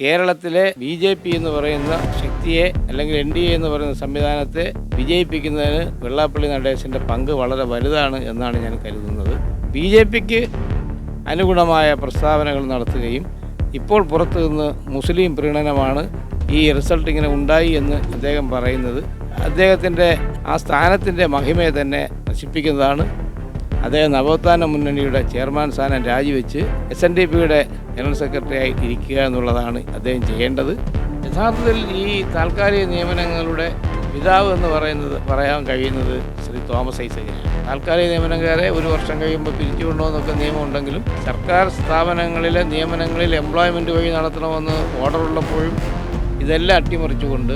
കേരളത്തിലെ B J P എന്ന് പറയുന്ന ശക്തിയെ അല്ലെങ്കിൽ എൻ ഡി എ എന്ന് പറയുന്ന സംവിധാനത്തെ വിജയിപ്പിക്കുന്നതിന് വെള്ളാപ്പള്ളി നടേശന്റെ പങ്ക് വളരെ വലുതാണ് എന്നാണ് ഞാൻ കരുതുന്നത്. ബി ജെ പിക്ക് അനുഗുണമായ പ്രസ്താവനകൾ നടത്തുകയും ഇപ്പോൾ പുറത്തു നിന്ന് മുസ്ലിം പ്രീണനമാണ് ഈ റിസൾട്ട് ഇങ്ങനെ ഉണ്ടായി എന്ന് അദ്ദേഹം പറയുന്നത്. അദ്ദേഹത്തിന്റെ ആ സ്ഥാനത്തിന്റെ മഹിമയെ തന്നെ നശിപ്പിക്കുന്നതാണ് അദ്ദേഹം നവോത്ഥാന മുന്നണിയുടെ ചെയർമാൻ സ്ഥാനം രാജിവെച്ച് എസ് എൻ ഡി പിയുടെ ജനറൽ സെക്രട്ടറി ആയി ഇരിക്കുക എന്നുള്ളതാണ് അദ്ദേഹം ചെയ്യേണ്ടത്. യഥാർത്ഥത്തിൽ ഈ താൽക്കാലിക നിയമനങ്ങളുടെ പിതാവ് എന്ന് പറയുന്നത് പറയാൻ കഴിയുന്നത് ശ്രീ തോമസ് ഐസകയാണ്. താൽക്കാലിക നിയമനക്കാരെ ഒരു വർഷം കഴിയുമ്പോൾ പിരിച്ചുകൊണ്ടുപോകുന്നൊക്കെ നിയമമുണ്ടെങ്കിലും സർക്കാർ സ്ഥാപനങ്ങളിലെ നിയമനങ്ങളിൽ എംപ്ലോയ്മെന്റ് വഴി നടത്തണമെന്ന് ഓർഡർ ഉള്ളപ്പോഴും ഇതെല്ലാം അട്ടിമറിച്ചുകൊണ്ട്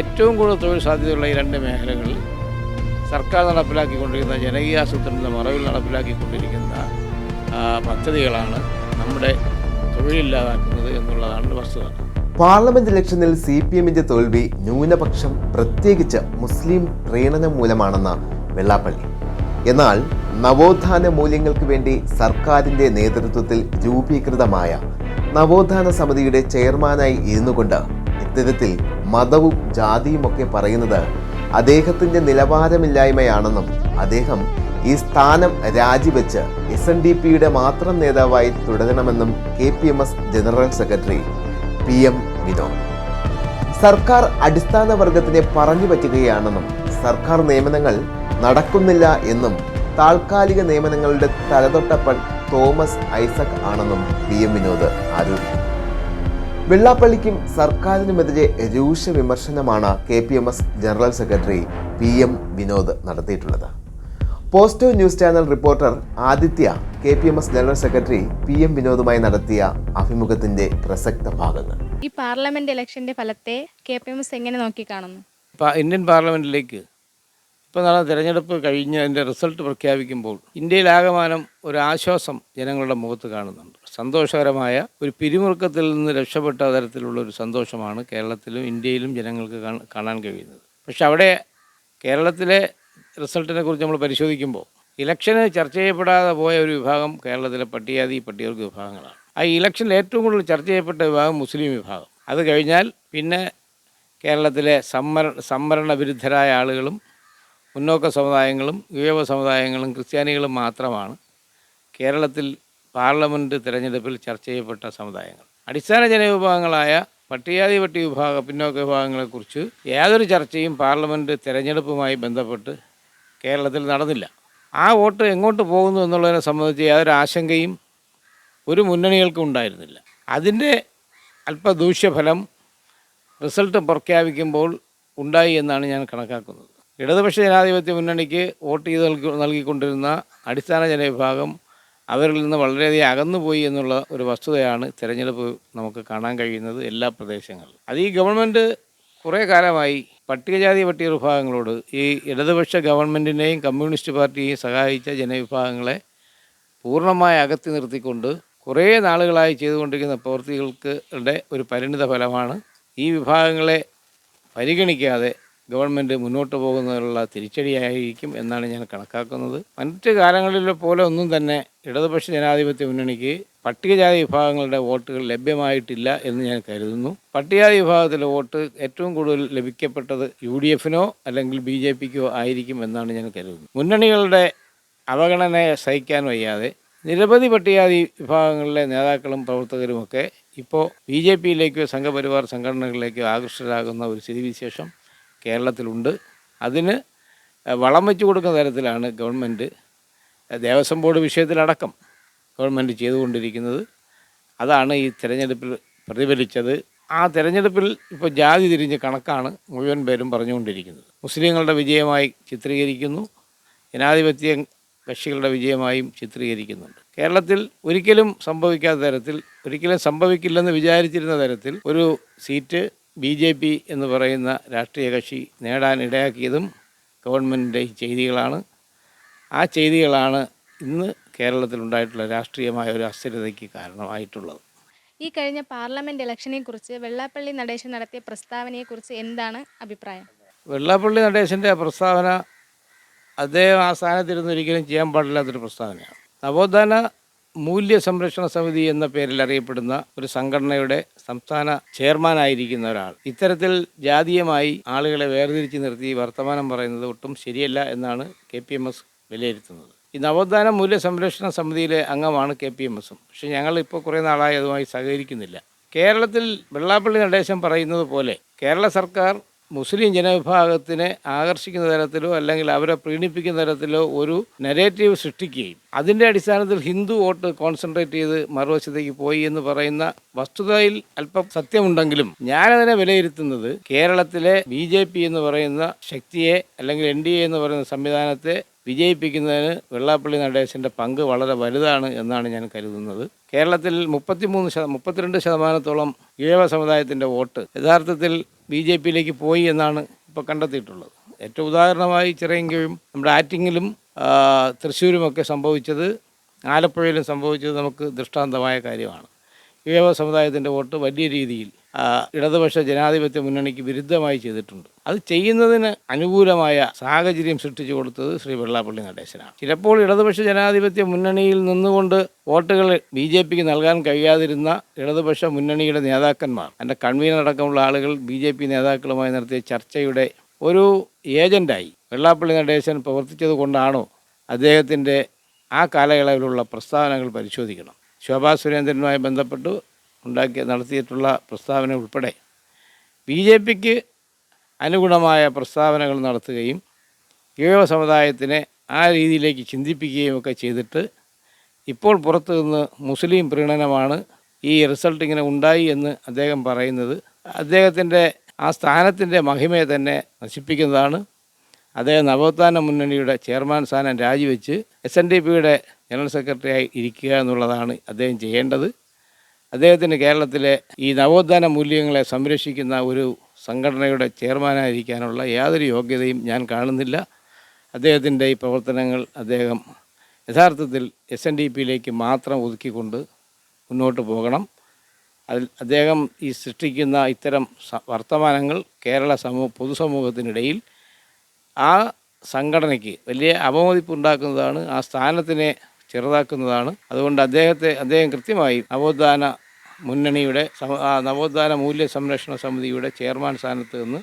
ഏറ്റവും കൂടുതൽ തൊഴിൽ സാധ്യതയുള്ള ഈ രണ്ട് മേഖലകളിൽ സർക്കാർ നടപ്പിലാക്കിക്കൊണ്ടിരിക്കുന്ന ജനകീയ ആസൂത്രണത്തിന്റെ മറവിൽ നടപ്പിലാക്കിക്കൊണ്ടിരിക്കുന്ന പദ്ധതികളാണ് നമ്മുടെ തൊഴിലില്ലാതാക്കുന്നത് എന്നുള്ളതാണ് വസ്തുത. പാർലമെന്റ് ഇലക്ഷനിൽ സി പി എമ്മിന്റെ തോൽവി ന്യൂനപക്ഷം പ്രത്യേകിച്ച് മുസ്ലിം പ്രീണനം മൂലമാണെന്ന് വെള്ളാപ്പള്ളി. എന്നാൽ നവോത്ഥാന മൂല്യങ്ങൾക്ക് വേണ്ടി സർക്കാരിന്റെ നേതൃത്വത്തിൽ രൂപീകൃതമായ നവോത്ഥാന സമിതിയുടെ ചെയർമാനായി ഇരുന്നുകൊണ്ട് ഇത്തരത്തിൽ മതവും ജാതിയുമൊക്കെ പറയുന്നത് അദ്ദേഹത്തിന്റെ നിലവാരമില്ലായ്മയാണെന്നും അദ്ദേഹം ഈ സ്ഥാനം രാജിവെച്ച് എസ് എൻ ഡി പിയുടെ മാത്രം നേതാവായി തുടരണമെന്നും K P M S general secretary P M Vinod. സർക്കാർ അടിസ്ഥാന വർഗത്തിനെ പറഞ്ഞു പറ്റുകയാണെന്നും സർക്കാർ നിയമനങ്ങൾ നടക്കുന്നില്ല എന്നും താൽക്കാലിക നിയമനങ്ങളുടെ തലതൊട്ടപ്പൻ തോമസ് ഐസക് ആണെന്നും പി എം വിനോദ് ആരോപിച്ചു. വെള്ളാപ്പള്ളിക്കും സർക്കാരിനുമെതിരെ രൂക്ഷ വിമർശനമാണ് K P M S general secretary P M Vinod നടത്തിയിട്ടുള്ളത്. പോസ്റ്റോ news channel reporter Aditya K P M S general secretary P M വിനോദുമായി നടത്തിയ അഭിമുഖത്തിന്റെ പ്രസക്ത ഭാഗങ്ങൾ. ഈ പാർലമെന്റ് ഇലക്ഷന്റെ ഫലത്തെ കെ പി എം എസ് എങ്ങനെ നോക്കിക്കാണുന്നു? കാണുന്നു ഇന്ത്യൻ പാർലമെന്റിലേക്ക് ഇപ്പോൾ നടന്ന തിരഞ്ഞെടുപ്പ് കഴിഞ്ഞ് അതിന്റെ റിസൾട്ട് പ്രഖ്യാപിക്കുമ്പോൾ ഇന്ത്യയിലാകമാനം ഒരു ആശ്വാസം ജനങ്ങളുടെ മുഖത്ത് കാണുന്നുണ്ട്. സന്തോഷകരമായ ഒരു പിരിമുറുക്കത്തിൽ നിന്ന് രക്ഷപ്പെട്ട തരത്തിലുള്ള ഒരു സന്തോഷമാണ് കേരളത്തിലും ഇന്ത്യയിലും ജനങ്ങൾക്ക് കാണാൻ കഴിയുന്നത്. പക്ഷെ അവിടെ കേരളത്തിലെ റിസൾട്ടിനെ കുറിച്ച് നമ്മൾ പരിശോധിക്കുമ്പോൾ ഇലക്ഷന് ചർച്ച ചെയ്യപ്പെടാതെ പോയ ഒരു വിഭാഗം കേരളത്തിലെ പട്ടികാതി പട്ടികവർഗ വിഭാഗങ്ങളാണ്. ആ ഇലക്ഷനിൽ ഏറ്റവും കൂടുതൽ ചർച്ച ചെയ്യപ്പെട്ട വിഭാഗം മുസ്ലിം വിഭാഗം. അത് കഴിഞ്ഞാൽ പിന്നെ കേരളത്തിലെ സംവര സംവരണ വിരുദ്ധരായ ആളുകളും മുന്നോക്ക സമുദായങ്ങളും യുവ സമുദായങ്ങളും ക്രിസ്ത്യാനികളും മാത്രമാണ് കേരളത്തിൽ പാർലമെന്റ് തിരഞ്ഞെടുപ്പിൽ ചർച്ച ചെയ്യപ്പെട്ട സമുദായങ്ങൾ. അടിസ്ഥാന ജനവിഭാഗങ്ങളായ പട്ടികാതി പട്ടി വിഭാഗ പിന്നോക്ക വിഭാഗങ്ങളെക്കുറിച്ച് യാതൊരു ചർച്ചയും പാർലമെന്റ് തിരഞ്ഞെടുപ്പുമായി ബന്ധപ്പെട്ട് കേരളത്തിൽ നടന്നില്ല. ആ വോട്ട് എങ്ങോട്ട് പോകുന്നു എന്നുള്ളതിനെ സംബന്ധിച്ച് യാതൊരു ആശങ്കയും ഒരു മുന്നണികൾക്കും ഉണ്ടായിരുന്നില്ല. അതിന്റെ അല്പദൂഷ്യഫലം റിസൾട്ട് പ്രഖ്യാപിക്കുമ്പോൾ ഉണ്ടായി എന്നാണ് ഞാൻ കണക്കാക്കുന്നത്. ഇടതുപക്ഷ ജനാധിപത്യ മുന്നണിക്ക് വോട്ട് ചെയ്ത് നൽകി നൽകിക്കൊണ്ടിരുന്ന അടിസ്ഥാന ജനവിഭാഗം അവരിൽ നിന്ന് വളരെയധികം അകന്നുപോയി എന്നുള്ള ഒരു വസ്തുതയാണ് തിരഞ്ഞെടുപ്പ് നമുക്ക് കാണാൻ കഴിയുന്നത് എല്ലാ പ്രദേശങ്ങളിലും. അത് ഈ ഗവൺമെന്റ് കുറേ കാലമായി പട്ടികജാതി പട്ടിക വിഭാഗങ്ങളോട് ഈ ഇടതുപക്ഷ ഗവൺമെന്റിനെയും കമ്മ്യൂണിസ്റ്റ് പാർട്ടിയെയും സഹായിച്ച ജനവിഭാഗങ്ങളെ പൂർണമായി അകത്തി നിർത്തിക്കൊണ്ട് കുറേ നാളുകളായി ചെയ്തുകൊണ്ടിരിക്കുന്ന പ്രവൃത്തികൾക്കിടെ ഒരു പരിണിത ഫലമാണ് ഈ വിഭാഗങ്ങളെ പരിഗണിക്കാതെ ഗവൺമെന്റ് മുന്നോട്ട് പോകുന്നതിനുള്ള തിരിച്ചടിയായിരിക്കും എന്നാണ് ഞാൻ കണക്കാക്കുന്നത്. മറ്റ് കാലങ്ങളിലെ പോലെ ഒന്നും തന്നെ ഇടതുപക്ഷ ജനാധിപത്യ മുന്നണിക്ക് പട്ടികജാതി വിഭാഗങ്ങളുടെ വോട്ടുകൾ ലഭ്യമായിട്ടില്ല എന്ന് ഞാൻ കരുതുന്നു. പട്ടികജാതി വിഭാഗത്തിലെ വോട്ട് ഏറ്റവും കൂടുതൽ ലഭിക്കപ്പെട്ടത് യു ഡി എഫിനോ അല്ലെങ്കിൽ ബി ജെ പിക്കോ ആയിരിക്കും എന്നാണ് ഞാൻ കരുതുന്നത് മുന്നണികളുടെ അവഗണനയെ സഹിക്കാൻ വയ്യാതെ നിരവധി പട്ടികജാതി വിഭാഗങ്ങളിലെ നേതാക്കളും പ്രവർത്തകരുമൊക്കെ ഇപ്പോൾ ബി ജെ പിയിലേക്കോ സംഘപരിവാർ സംഘടനകളിലേക്കോ ആകൃഷ്ടരാകുന്ന ഒരു സ്ഥിതിവിശേഷം കേരളത്തിലുണ്ട്. അതിന് വളം വെച്ച് കൊടുക്കുന്ന തരത്തിലാണ് ഗവൺമെന്റ് ദേവസ്വം ബോർഡ് വിഷയത്തിലടക്കം ഗവൺമെന്റ് ചെയ്തുകൊണ്ടിരിക്കുന്നത്. അതാണ് ഈ തിരഞ്ഞെടുപ്പിൽ പ്രതിഫലിച്ചത്. ആ തിരഞ്ഞെടുപ്പിൽ ഇപ്പോൾ ജാതി തിരിഞ്ഞ് കണക്കാണ് മുഴുവൻ പേരും പറഞ്ഞുകൊണ്ടിരിക്കുന്നത്. മുസ്ലിങ്ങളുടെ വിജയമായി ചിത്രീകരിക്കുന്നു. ജനാധിപത്യ കക്ഷികളുടെ വിജയമായും ചിത്രീകരിക്കുന്നുണ്ട്. കേരളത്തിൽ ഒരിക്കലും സംഭവിക്കാത്ത തരത്തിൽ ഒരിക്കലും സംഭവിക്കില്ലെന്ന് വിചാരിച്ചിരുന്ന തരത്തിൽ ഒരു സീറ്റ് ബി ജെ പി എന്ന് പറയുന്ന രാഷ്ട്രീയ കക്ഷി നേടാനിടയാക്കിയതും ഗവൺമെന്റിന്റെ ഈ ചെയ്തികളാണ്. ആ ചെയ്തികളാണ് ഇന്ന് കേരളത്തിലുണ്ടായിട്ടുള്ള രാഷ്ട്രീയമായ ഒരു അസ്ഥിരതയ്ക്ക് കാരണമായിട്ടുള്ളത്. ഈ കഴിഞ്ഞ പാർലമെന്റ് ഇലക്ഷനെ കുറിച്ച് വെള്ളാപ്പള്ളി നടേശൻ നടത്തിയ പ്രസ്താവനയെക്കുറിച്ച് എന്താണ് അഭിപ്രായം? വെള്ളാപ്പള്ളി നടേശന്റെ പ്രസ്താവന അദ്ദേഹം ആ സ്ഥാനത്തിരുന്ന് ഒരിക്കലും ചെയ്യാൻ പാടില്ലാത്തൊരു പ്രസ്താവനയാണ്. നവോത്ഥാന മൂല്യ സംരക്ഷണ സമിതി എന്ന പേരിൽ അറിയപ്പെടുന്ന ഒരു സംഘടനയുടെ സംസ്ഥാന ചെയർമാനായിരിക്കുന്ന ഒരാൾ. ഇത്തരത്തിൽ ജാതീയമായി ആളുകളെ വേർതിരിച്ച് നിർത്തി വർത്തമാനം പറയുന്നത് ഒട്ടും ശരിയല്ല എന്നാണ് കെ പി എം എസ് വിലയിരുത്തുന്നത്. ഈ നവോത്ഥാന മൂല്യ സംരക്ഷണ സമിതിയിലെ അംഗമാണ് കെ പി എം എസും. പക്ഷേ ഞങ്ങൾ ഇപ്പോൾ കുറേ നാളായി അതുമായി സഹകരിക്കുന്നില്ല. കേരളത്തിൽ വെള്ളാപ്പള്ളി നടേശൻ പറയുന്നത് പോലെ കേരള സർക്കാർ മുസ്ലിം ജനവിഭാഗത്തിനെ ആകർഷിക്കുന്ന തരത്തിലോ അല്ലെങ്കിൽ അവരെ പ്രീണിപ്പിക്കുന്ന തരത്തിലോ ഒരു നെഗറ്റീവ് സൃഷ്ടിക്കുകയും അതിന്റെ അടിസ്ഥാനത്തിൽ ഹിന്ദു വോട്ട് കോൺസെൻട്രേറ്റ് ചെയ്ത് മറുവശത്തേക്ക് പോയി എന്ന് പറയുന്ന വസ്തുതയിൽ അല്പം സത്യമുണ്ടെങ്കിലും ഞാനതിനെ വിലയിരുത്തുന്നത് കേരളത്തിലെ ബി ജെ പി എന്ന് പറയുന്ന ശക്തിയെ അല്ലെങ്കിൽ എൻ ഡി എ എന്ന് പറയുന്ന സംവിധാനത്തെ വിജയിപ്പിക്കുന്നതിന് വെള്ളാപ്പള്ളി നടേശന്റെ പങ്ക് വളരെ വലുതാണ് എന്നാണ് ഞാൻ കരുതുന്നത്. കേരളത്തിൽ മുപ്പത്തിമൂന്ന് ശത മുപ്പത്തിരണ്ട് ശതമാനത്തോളം ഈഴവ സമുദായത്തിന്റെ വോട്ട് യഥാർത്ഥത്തിൽ ബി ജെ പിയിലേക്ക് പോയി എന്നാണ് ഇപ്പോൾ കണ്ടെത്തിയിട്ടുള്ളത്. ഏറ്റവും ഉദാഹരണമായി ചിറയെങ്കിലും നമ്മുടെ ആറ്റിങ്ങിലും തൃശ്ശൂരുമൊക്കെ സംഭവിച്ചത് ആലപ്പുഴയിലും സംഭവിച്ചത് നമുക്ക് ദൃഷ്ടാന്തമായ കാര്യമാണ്. യുവ സമുദായത്തിന്റെ വോട്ട് വലിയ രീതിയിൽ ഇടതുപക്ഷ ജനാധിപത്യ മുന്നണിക്ക് വിരുദ്ധമായി ചെയ്തിട്ടുണ്ട്. അത് ചെയ്യുന്നതിന് അനുകൂലമായ സാഹചര്യം സൃഷ്ടിച്ചു കൊടുത്തത് ശ്രീ വെള്ളാപ്പള്ളി നടേശനാണ്. ചിലപ്പോൾ ഇടതുപക്ഷ ജനാധിപത്യ മുന്നണിയിൽ നിന്നുകൊണ്ട് വോട്ടുകൾ ബി ജെ പിക്ക് നൽകാൻ കഴിയാതിരുന്ന ഇടതുപക്ഷ മുന്നണിയുടെ നേതാക്കന്മാർ എന്റെ കൺവീനർ അടക്കമുള്ള ആളുകൾ ബി ജെ പി നേതാക്കളുമായി നടത്തിയ ചർച്ചയുടെ ഒരു ഏജന്റായി വെള്ളാപ്പള്ളി നടേശൻ പ്രവർത്തിച്ചത് കൊണ്ടാണോ അദ്ദേഹത്തിന്റെ ആ കാലയളവിലുള്ള പ്രസ്താവനകൾ പരിശോധിക്കണം. ശോഭാ സുരേന്ദ്രനുമായി ബന്ധപ്പെട്ട് ഉണ്ടാക്കിയ നടത്തിയിട്ടുള്ള പ്രസ്താവന ഉൾപ്പെടെ ബി ജെ പിക്ക് അനുഗുണമായ പ്രസ്താവനകൾ നടത്തുകയും ഈഴവ സമുദായത്തിനെ ആ രീതിയിലേക്ക് ചിന്തിപ്പിക്കുകയും ഒക്കെ ചെയ്തിട്ട് ഇപ്പോൾ പുറത്തു നിന്ന് മുസ്ലിം പ്രീണനമാണ് ഈ റിസൾട്ട് ഇങ്ങനെ ഉണ്ടായി എന്ന് അദ്ദേഹം പറയുന്നത്. അദ്ദേഹത്തിന്റെ ആ സ്ഥാനത്തിന്റെ മഹിമയെ തന്നെ നശിപ്പിക്കുന്നതാണ്. അദ്ദേഹം നവോത്ഥാന മുന്നണിയുടെ ചെയർമാൻ സ്ഥാനം രാജിവെച്ച് എസ് എൻ ഡി പിയുടെ ജനറൽ സെക്രട്ടറിയായി ഇരിക്കുക എന്നുള്ളതാണ് അദ്ദേഹം ചെയ്യേണ്ടത്. അദ്ദേഹത്തിന് കേരളത്തിലെ ഈ നവോത്ഥാന മൂല്യങ്ങളെ സംരക്ഷിക്കുന്ന ഒരു സംഘടനയുടെ ചെയർമാനായിരിക്കാനുള്ള യാതൊരു യോഗ്യതയും ഞാൻ കാണുന്നില്ല. അദ്ദേഹത്തിന്റെ ഈ പ്രവർത്തനങ്ങൾ അദ്ദേഹം യഥാർത്ഥത്തിൽ എസ് എൻ ഡി പിയിലേക്ക് മാത്രം ഒതുക്കിക്കൊണ്ട് മുന്നോട്ട് പോകണം. അതിൽ അദ്ദേഹം ഈ സൃഷ്ടിക്കുന്ന ഇത്തരം വർത്തമാനങ്ങൾ കേരള സമൂഹ പൊതുസമൂഹത്തിനിടയിൽ ആ സംഘടനയ്ക്ക് വലിയ അപമതിപ്പുണ്ടാക്കുന്നതാണ് ആ സ്ഥാനത്തിനെ ചെറുതാക്കുന്നതാണ്. അതുകൊണ്ട് അദ്ദേഹത്തെ അദ്ദേഹം കൃത്യമായി നവോത്ഥാന മുന്നണിയുടെ നവോത്ഥാന മൂല്യ സംരക്ഷണ സമിതിയുടെ ചെയർമാൻ സ്ഥാനത്ത് നിന്ന്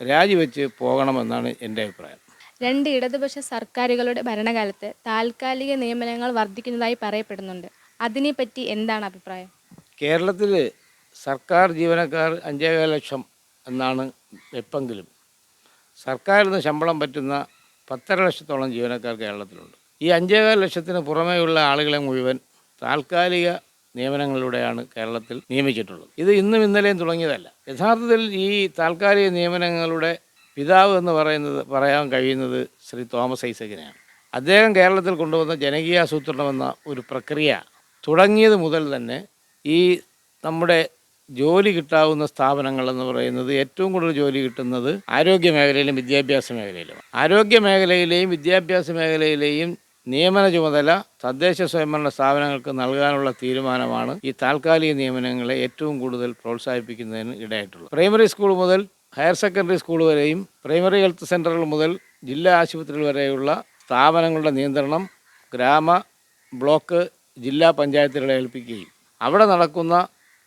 രാജിവെച്ച് പോകണമെന്നാണ് എന്റെ അഭിപ്രായം. രണ്ട് ഇടതുപക്ഷ സർക്കാരുകളുടെ ഭരണകാലത്ത് താൽക്കാലിക നിയമനങ്ങൾ വർദ്ധിക്കുന്നതായി പറയപ്പെടുന്നുണ്ട്. അതിനെപ്പറ്റി എന്താണ് അഭിപ്രായം? കേരളത്തിൽ സർക്കാർ ജീവനക്കാർ അഞ്ചേകാൽ ലക്ഷം എന്നാണ് എപ്പെങ്കിലും സർക്കാരിൽ നിന്ന് ശമ്പളം പറ്റുന്ന പത്തര ലക്ഷത്തോളം ജീവനക്കാർ കേരളത്തിലുണ്ട്. ഈ അഞ്ചേകാൽ ലക്ഷത്തിന് പുറമേയുള്ള ആളുകളെ മുഴുവൻ താൽക്കാലിക നിയമനങ്ങളിലൂടെയാണ് കേരളത്തിൽ നിയമിച്ചിട്ടുള്ളത്. ഇത് ഇന്നും ഇന്നലെയും തുടങ്ങിയതല്ല. യഥാർത്ഥത്തിൽ ഈ താൽക്കാലിക നിയമനങ്ങളുടെ പിതാവ് എന്ന് പറയുന്നത് പറയാൻ കഴിയുന്നത് ശ്രീ തോമസ് ഐസകിനെയാണ് അദ്ദേഹം കേരളത്തിൽ കൊണ്ടുവന്ന ജനകീയാസൂത്രണമെന്ന ഒരു പ്രക്രിയ തുടങ്ങിയത് മുതൽ തന്നെ ഈ നമ്മുടെ ജോലി കിട്ടാവുന്ന സ്ഥാപനങ്ങൾ എന്ന് പറയുന്നത് ഏറ്റവും കൂടുതൽ ജോലി കിട്ടുന്നത് ആരോഗ്യ മേഖലയിലും വിദ്യാഭ്യാസ മേഖലയിലും ആരോഗ്യ മേഖലയിലെയും വിദ്യാഭ്യാസ മേഖലയിലെയും നിയമന ചുമതല തദ്ദേശ സ്വയംഭരണ സ്ഥാപനങ്ങൾക്ക് നൽകാനുള്ള തീരുമാനമാണ് ഈ താൽക്കാലിക നിയമനങ്ങളെ ഏറ്റവും കൂടുതൽ പ്രോത്സാഹിപ്പിക്കുന്നതിന് ഇടയായിട്ടുള്ളത്. പ്രൈമറി സ്കൂൾ മുതൽ ഹയർ സെക്കൻഡറി സ്കൂൾ വരെയും പ്രൈമറി ഹെൽത്ത് സെന്ററുകൾ മുതൽ ജില്ലാ ആശുപത്രികൾ വരെയുള്ള സ്ഥാപനങ്ങളുടെ നിയന്ത്രണം ഗ്രാമ ബ്ലോക്ക് ജില്ലാ പഞ്ചായത്തുകളെ ഏൽപ്പിക്കുകയും. അവിടെ നടക്കുന്ന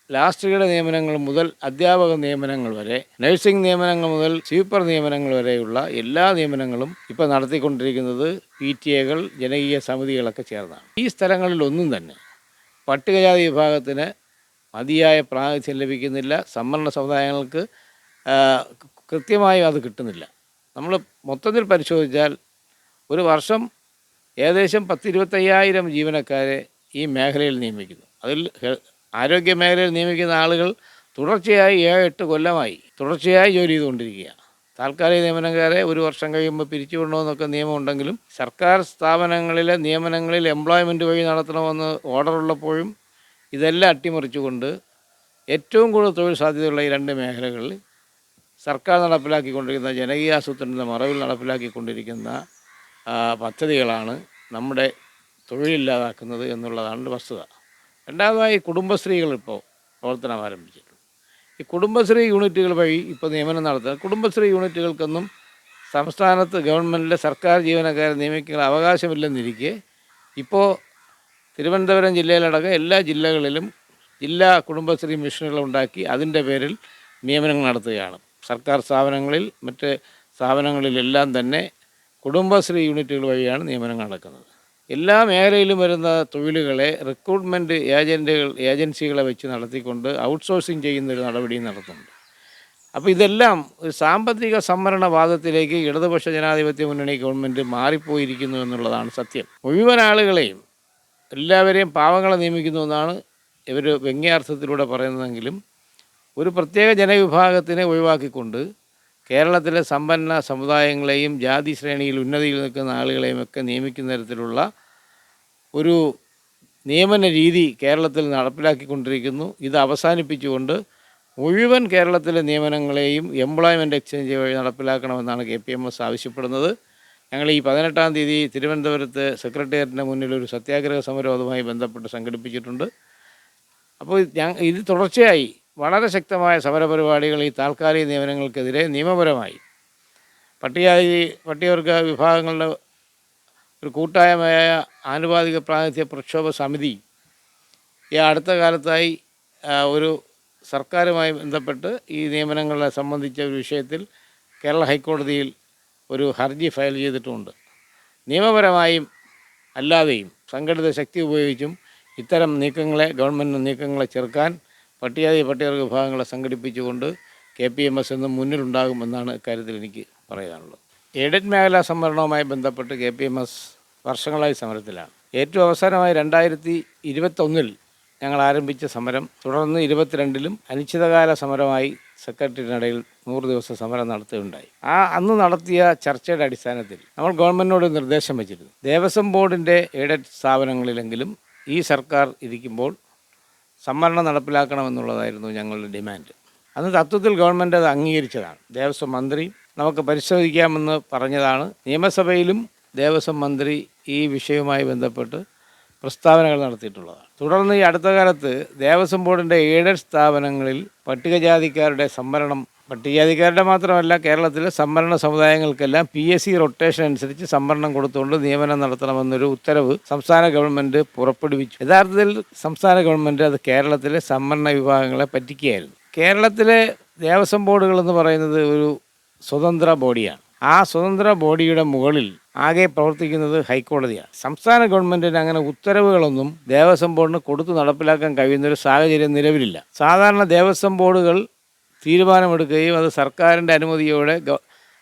ലാസ്റ്റുകളുടെ നിയമനങ്ങൾ മുതൽ അധ്യാപക നിയമനങ്ങൾ വരെ നഴ്സിംഗ് നിയമനങ്ങൾ മുതൽ സ്വീപ്പർ നിയമനങ്ങൾ വരെയുള്ള എല്ലാ നിയമനങ്ങളും ഇപ്പോൾ നടത്തിക്കൊണ്ടിരിക്കുന്നത് പി ടി എകൾ ജനകീയ സമിതികളൊക്കെ ചേർന്നാണ്. ഈ സ്ഥലങ്ങളിലൊന്നും തന്നെ പട്ടികജാതി വിഭാഗത്തിന് മതിയായ പ്രാതിനിധ്യം ലഭിക്കുന്നില്ല. സംവരണ സമുദായങ്ങൾക്ക് കൃത്യമായും അത് കിട്ടുന്നില്ല. നമ്മൾ മൊത്തത്തിൽ പരിശോധിച്ചാൽ ഒരു വർഷം ഏകദേശം പത്തിരുപത്തയ്യായിരം ജീവനക്കാരെ ഈ മേഖലയിൽ നിയമിക്കുന്നു. അതിൽ ആരോഗ്യ മേഖലയിൽ നിയമിക്കുന്ന ആളുകൾ തുടർച്ചയായി ഏഴ് എട്ട് കൊല്ലമായി തുടർച്ചയായി ജോലി ചെയ്തുകൊണ്ടിരിക്കുകയാണ്. താൽക്കാലിക നിയമനക്കാരെ ഒരു വർഷം കഴിയുമ്പോൾ പിരിച്ചുവിടണമെന്നൊക്കെ നിയമമുണ്ടെങ്കിലും സർക്കാർ സ്ഥാപനങ്ങളിലെ നിയമനങ്ങളിൽ എംപ്ലോയ്മെന്റ് വഴി നടത്തണമെന്ന് ഓർഡർ ഉള്ളപ്പോഴും ഇതെല്ലാം അട്ടിമറിച്ചുകൊണ്ട് ഏറ്റവും കൂടുതൽ തൊഴിൽ സാധ്യതയുള്ള ഈ രണ്ട് മേഖലകളിൽ സർക്കാർ നടപ്പിലാക്കിക്കൊണ്ടിരിക്കുന്ന ജനകീയ ആസൂത്രണത്തിന്റെ മറവിൽ നടപ്പിലാക്കിക്കൊണ്ടിരിക്കുന്ന പദ്ധതികളാണ് നമ്മുടെ തൊഴിലില്ലാതാക്കുന്നത് എന്നുള്ളതാണ് വസ്തുത. രണ്ടാമതായി കുടുംബശ്രീകൾ ഇപ്പോൾ പ്രവർത്തനം ആരംഭിച്ചിട്ടുണ്ട്. ഈ കുടുംബശ്രീ യൂണിറ്റുകൾ വഴി ഇപ്പോൾ നിയമനം നടത്തുക. കുടുംബശ്രീ യൂണിറ്റുകൾക്കൊന്നും സംസ്ഥാനത്ത് ഗവൺമെന്റിലെ സർക്കാർ ജീവനക്കാരെ നിയമിക്കാൻ അവകാശമില്ലെന്നിരിക്കെ ഇപ്പോൾ തിരുവനന്തപുരം ജില്ലയിലടക്കം എല്ലാ ജില്ലകളിലും ജില്ലാ കുടുംബശ്രീ മിഷനുകൾ ഉണ്ടാക്കി അതിന്റെ പേരിൽ നിയമനങ്ങൾ നടത്തുകയാണ്. സർക്കാർ സ്ഥാപനങ്ങളിൽ മറ്റ് സ്ഥാപനങ്ങളിലെല്ലാം തന്നെ കുടുംബശ്രീ യൂണിറ്റുകൾ വഴിയാണ് നിയമനങ്ങൾ നടക്കുന്നത്. എല്ലാ മേഖലയിലും വരുന്ന തൊഴിലുകളെ റിക്രൂട്ട്മെന്റ് ഏജന്റുകൾ ഏജൻസികളെ വെച്ച് നടത്തിക്കൊണ്ട് ഔട്ട്സോഴ്സിങ് ചെയ്യുന്നൊരു നടപടിയും നടത്തുന്നുണ്ട്. അപ്പോൾ ഇതെല്ലാം സാമ്പത്തിക സംവരണവാദത്തിലേക്ക് ഇടതുപക്ഷ ജനാധിപത്യ മുന്നണി ഗവൺമെന്റ് മാറിപ്പോയിരിക്കുന്നു എന്നുള്ളതാണ് സത്യം. മുഴുവൻ ആളുകളെയും എല്ലാവരെയും പാവങ്ങളെ നിയമിക്കുന്നു എന്നാണ് ഇവർ വ്യംഗ്യാർത്ഥത്തിലൂടെ പറയുന്നതെങ്കിലും ഒരു പ്രത്യേക ജനവിഭാഗത്തിനെ ഒഴിവാക്കിക്കൊണ്ട് കേരളത്തിലെ സമ്പന്ന സമുദായങ്ങളെയും ജാതി ശ്രേണിയിൽ ഉന്നതിയിൽ നിൽക്കുന്ന ആളുകളെയും ഒക്കെ നിയമിക്കുന്ന തരത്തിലുള്ള ഒരു നിയമന രീതി കേരളത്തിൽ നടപ്പിലാക്കിക്കൊണ്ടിരിക്കുന്നു. ഇത് അവസാനിപ്പിച്ചുകൊണ്ട് മുഴുവൻ കേരളത്തിലെ നിയമനങ്ങളെയും എംപ്ലോയ്മെന്റ് എക്സ്ചേഞ്ച് വഴി നടപ്പിലാക്കണമെന്നാണ് കെ പി എം എസ് ആവശ്യപ്പെടുന്നത്. ഞങ്ങൾ ഈ പതിനെട്ടാം തീയതി തിരുവനന്തപുരത്ത് സെക്രട്ടേറിയറ്റിന്റെ മുന്നിൽ ഒരു സത്യാഗ്രഹ സമരം അതുമായി ബന്ധപ്പെട്ട് സംഘടിപ്പിച്ചിട്ടുണ്ട്. അപ്പോൾ ഞാൻ ഇത് തുടർച്ചയായി വളരെ ശക്തമായ സമരപരിപാടികൾ ഈ താൽക്കാലിക നിയമനങ്ങൾക്കെതിരെ നിയമപരമായി. പട്ടികജാതി പട്ടികവർഗ വിഭാഗങ്ങളുടെ ഒരു കൂട്ടായ്മയായ ആനുപാതിക പ്രാതിനിധ്യ പ്രക്ഷോഭ സമിതി ഈ അടുത്ത കാലത്തായി ഒരു സർക്കാരുമായി ബന്ധപ്പെട്ട് ഈ നിയമനങ്ങളെ സംബന്ധിച്ച ഒരു വിഷയത്തിൽ കേരള ഹൈക്കോടതിയിൽ ഒരു ഹർജി ഫയൽ ചെയ്തിട്ടുമുണ്ട് നിയമപരമായും അല്ലാതെയും സംഘടിത ശക്തി ഉപയോഗിച്ചും ഇത്തരം നീക്കങ്ങളെ ഗവൺമെന്റ് നീക്കങ്ങളെ ചെറുക്കാൻ പട്ടികജാതി പട്ടികവർഗ വിഭാഗങ്ങളെ സംഘടിപ്പിച്ചുകൊണ്ട് കെ പി എം എസ് എന്നും മുന്നിലുണ്ടാകുമെന്നാണ് ഇക്കാര്യത്തിൽ എനിക്ക് പറയാനുള്ളത്. എയ്ഡഡ് മേഖലാ സംവരണവുമായി ബന്ധപ്പെട്ട് കെ പി എം എസ് വർഷങ്ങളായി സമരത്തിലാണ്. ഏറ്റവും അവസാനമായി രണ്ടായിരത്തി ഇരുപത്തൊന്നിൽ ഞങ്ങൾ ആരംഭിച്ച സമരം തുടർന്ന് ഇരുപത്തിരണ്ടിലും അനിശ്ചിതകാല സമരമായി സെക്രട്ടറിയിടയിൽ നൂറ് ദിവസം സമരം നടത്തുകയുണ്ടായി. ആ അന്ന് നടത്തിയ ചർച്ചയുടെ അടിസ്ഥാനത്തിൽ നമ്മൾ ഗവൺമെന്റിനോട് നിർദ്ദേശം വെച്ചിരുന്നു. ദേവസ്വം ബോർഡിന്റെ എയ്ഡഡ് സ്ഥാപനങ്ങളിലെങ്കിലും ഈ സർക്കാർ ഇരിക്കുമ്പോൾ സംവരണം നടപ്പിലാക്കണമെന്നുള്ളതായിരുന്നു ഞങ്ങളുടെ ഡിമാൻഡ്. അന്ന് തത്വത്തിൽ ഗവൺമെന്റ് അത് അംഗീകരിച്ചതാണ്. ദേവസ്വം മന്ത്രി നമുക്ക് പരിശോധിക്കാമെന്ന് പറഞ്ഞതാണ്. നിയമസഭയിലും ദേവസ്വം മന്ത്രി ഈ വിഷയവുമായി ബന്ധപ്പെട്ട് പ്രസ്താവനകൾ നടത്തിയിട്ടുള്ളതാണ്. തുടർന്ന് ഈ അടുത്ത കാലത്ത് ദേവസ്വം ബോർഡിന്റെ എയ്ഡഡ് സ്ഥാപനങ്ങളിൽ പട്ടികജാതിക്കാരുടെ സംവരണം പട്ടികജാതിക്കാരുടെ മാത്രമല്ല കേരളത്തിലെ സംവരണ സമുദായങ്ങൾക്കെല്ലാം പി എസ് സി റൊട്ടേഷൻ അനുസരിച്ച് സംവരണം കൊടുത്തുകൊണ്ട് നിയമനം നടത്തണമെന്നൊരു ഉത്തരവ് സംസ്ഥാന ഗവൺമെന്റ് പുറപ്പെടുവിച്ചു. യഥാർത്ഥത്തിൽ സംസ്ഥാന ഗവൺമെന്റ് അത് കേരളത്തിലെ സംവരണ വിഭാഗങ്ങളെ പറ്റിക്കുകയായിരുന്നു. കേരളത്തിലെ ദേവസ്വം ബോർഡുകൾ എന്ന് പറയുന്നത് ഒരു സ്വതന്ത്ര ബോഡിയാണ്. ആ സ്വതന്ത്ര ബോഡിയുടെ മുകളിൽ ആകെ പ്രവർത്തിക്കുന്നത് ഹൈക്കോടതിയാണ്. സംസ്ഥാന ഗവൺമെന്റിന് അങ്ങനെ ഉത്തരവുകളൊന്നും ദേവസ്വം ബോർഡിന് കൊടുത്തു നടപ്പിലാക്കാൻ കഴിയുന്ന ഒരു സാഹചര്യം നിലവിലില്ല. സാധാരണ ദേവസ്വം ബോർഡുകൾ തീരുമാനമെടുക്കുകയും അത് സർക്കാരിന്റെ അനുമതിയോടെ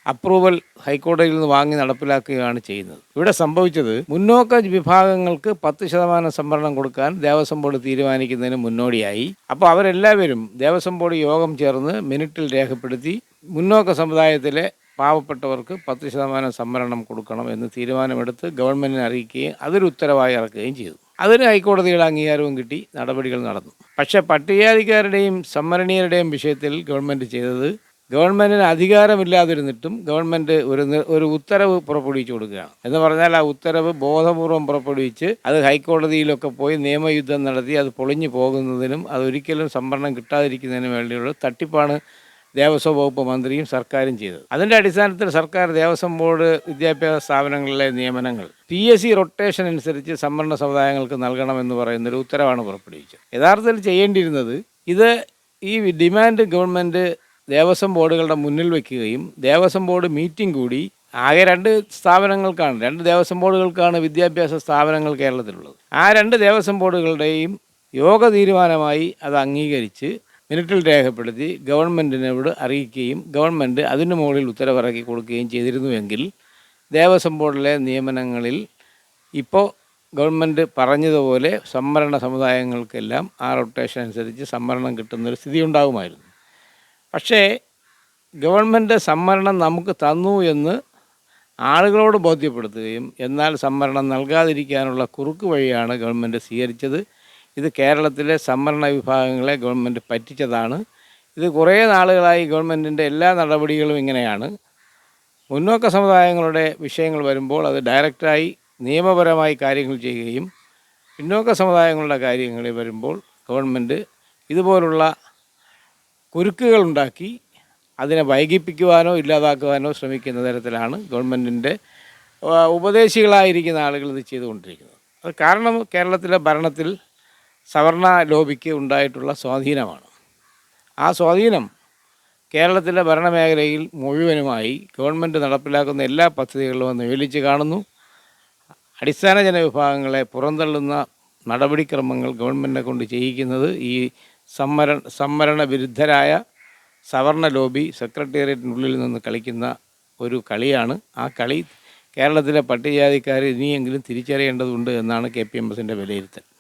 അപ്രൂവൽ ഹൈക്കോടതിയിൽ നിന്ന് വാങ്ങി നടപ്പിലാക്കുകയാണ് ചെയ്യുന്നത്. ഇവിടെ സംഭവിച്ചത് മുന്നോക്ക വിഭാഗങ്ങൾക്ക് പത്ത് ശതമാനം സംവരണം കൊടുക്കാൻ ദേവസ്വം ബോർഡ് തീരുമാനിക്കുന്നതിന് മുന്നോടിയായി. അപ്പോൾ അവരെല്ലാവരും ദേവസ്വം ബോർഡ് യോഗം ചേർന്ന് മിനിറ്റിൽ രേഖപ്പെടുത്തി മുന്നോക്ക സമുദായത്തിലെ പാവപ്പെട്ടവർക്ക് പത്ത് ശതമാനം സംവരണം കൊടുക്കണം എന്ന് തീരുമാനമെടുത്ത് ഗവൺമെന്റിനെ അറിയിക്കുകയും അതൊരു ഉത്തരവായി ഇറക്കുകയും ചെയ്തു. അതിന് ഹൈക്കോടതിയുടെ അംഗീകാരവും കിട്ടി നടപടികൾ നടന്നു. പക്ഷേ പട്ടികജാതിക്കാരുടെയും സംവരണീയരുടെയും വിഷയത്തിൽ ഗവൺമെന്റ് ചെയ്തത് ഗവൺമെന്റിന് അധികാരമില്ലാതിരുന്നിട്ടും ഗവൺമെന്റ് ഒരു ഒരു ഉത്തരവ് പുറപ്പെടുവിച്ചു കൊടുക്കുകയാണ്. എന്ന് പറഞ്ഞാൽ ആ ഉത്തരവ് ബോധപൂർവം പുറപ്പെടുവിച്ച് അത് ഹൈക്കോടതിയിലൊക്കെ പോയി നിയമയുദ്ധം നടത്തി അത് പൊളിഞ്ഞു പോകുന്നതിനും അതൊരിക്കലും സംവരണം കിട്ടാതിരിക്കുന്നതിനും വേണ്ടിയുള്ള തട്ടിപ്പാണ് ദേവസ്വം വകുപ്പ് മന്ത്രിയും സർക്കാരും ചെയ്തത്. അതിന്റെ അടിസ്ഥാനത്തിൽ സർക്കാർ ദേവസ്വം ബോർഡ് വിദ്യാഭ്യാസ സ്ഥാപനങ്ങളിലെ നിയമനങ്ങൾ പി എസ് സി റൊട്ടേഷൻ അനുസരിച്ച് സംവരണ സമുദായങ്ങൾക്ക് നൽകണമെന്ന് പറയുന്നൊരു ഉത്തരവാണ് പുറപ്പെടുവിച്ചത്. യഥാർത്ഥത്തിൽ ചെയ്യേണ്ടിയിരുന്നത് ഇത് ഈ ഡിമാൻഡ് ഗവൺമെന്റ് ദേവസ്വം ബോർഡുകളുടെ മുന്നിൽ വയ്ക്കുകയും ദേവസ്വം ബോർഡ് മീറ്റിംഗ് കൂടി ആകെ രണ്ട് സ്ഥാപനങ്ങൾക്കാണ് രണ്ട് ദേവസ്വം ബോർഡുകൾക്കാണ് വിദ്യാഭ്യാസ സ്ഥാപനങ്ങൾ കേരളത്തിലുള്ളത്. ആ രണ്ട് ദേവസ്വം ബോർഡുകളുടെയും യോഗ തീരുമാനമായി അത് അംഗീകരിച്ച് മിനിറ്റിൽ രേഖപ്പെടുത്തി ഗവൺമെന്റിനോട് അറിയിക്കുകയും ഗവൺമെന്റ് അതിന് മുകളിൽ ഉത്തരവിറക്കി കൊടുക്കുകയും ചെയ്തിരുന്നുവെങ്കിൽ ദേവസ്വം ബോർഡിലെ നിയമനങ്ങളിൽ ഇപ്പോൾ ഗവൺമെന്റ് പറഞ്ഞതുപോലെ സംവരണ സമുദായങ്ങൾക്കെല്ലാം ആ റൊട്ടേഷൻ അനുസരിച്ച് സംവരണം കിട്ടുന്നൊരു സ്ഥിതി ഉണ്ടാകുമായിരുന്നു പക്ഷേ ഗവൺമെന്റ് സംവരണം നമുക്ക് തന്നു എന്ന് ആളുകളോട് ബോധ്യപ്പെടുത്തുകയും എന്നാൽ സംവരണം നൽകാതിരിക്കാനുള്ള കുറുക്ക് വഴിയാണ് ഗവൺമെന്റ് സ്വീകരിച്ചത്. ഇത് കേരളത്തിലെ സംവരണ വിഭാഗങ്ങളെ ഗവൺമെന്റ് പറ്റിച്ചതാണ്. ഇത് കുറേ നാളുകളായി ഗവൺമെന്റിന്റെ എല്ലാ നടപടികളും ഇങ്ങനെയാണ്. മുന്നോക്ക സമുദായങ്ങളുടെ വിഷയങ്ങൾ വരുമ്പോൾ അത് ഡയറക്റ്റായി നിയമപരമായി കാര്യങ്ങൾ ചെയ്യുകയും പിന്നോക്ക സമുദായങ്ങളുടെ കാര്യങ്ങളിൽ വരുമ്പോൾ ഗവൺമെന്റ് ഇതുപോലുള്ള കുരുക്കുകൾ ഉണ്ടാക്കി അതിനെ വൈകിപ്പിക്കുവാനോ ഇല്ലാതാക്കുവാനോ ശ്രമിക്കുന്ന തരത്തിലാണ് ഗവൺമെന്റിന്റെ ഉപദേശികളായിരിക്കുന്ന ആളുകൾ ഇത് ചെയ്തുകൊണ്ടിരിക്കുന്നത്. അത് കാരണം കേരളത്തിലെ ഭരണത്തിൽ സവർണ ലോബിക്ക് ഉണ്ടായിട്ടുള്ള സ്വാധീനമാണ്. ആ സ്വാധീനം കേരളത്തിലെ ഭരണമേഖലയിൽ മുഴുവനുമായി ഗവൺമെന്റ് നടപ്പിലാക്കുന്ന എല്ലാ പദ്ധതികളിലും ഒന്ന് വിളിച്ച് കാണുന്നു. അടിസ്ഥാന ജനവിഭാഗങ്ങളെ പുറന്തള്ളുന്ന നടപടിക്രമങ്ങൾ ഗവൺമെന്റിനെ കൊണ്ട് ചെയ്യിക്കുന്നത് ഈ സംവര സംവരണ വിരുദ്ധരായ സവർണ ലോബി സെക്രട്ടേറിയറ്റിനുള്ളിൽ നിന്ന് കളിക്കുന്ന ഒരു കളിയാണ്. ആ കളി കേരളത്തിലെ പട്ടികജാതിക്കാർ ഇനിയെങ്കിലും തിരിച്ചറിയേണ്ടതുണ്ട് എന്നാണ് കെ പി എം എസിന്റെ വിലയിരുത്തൽ.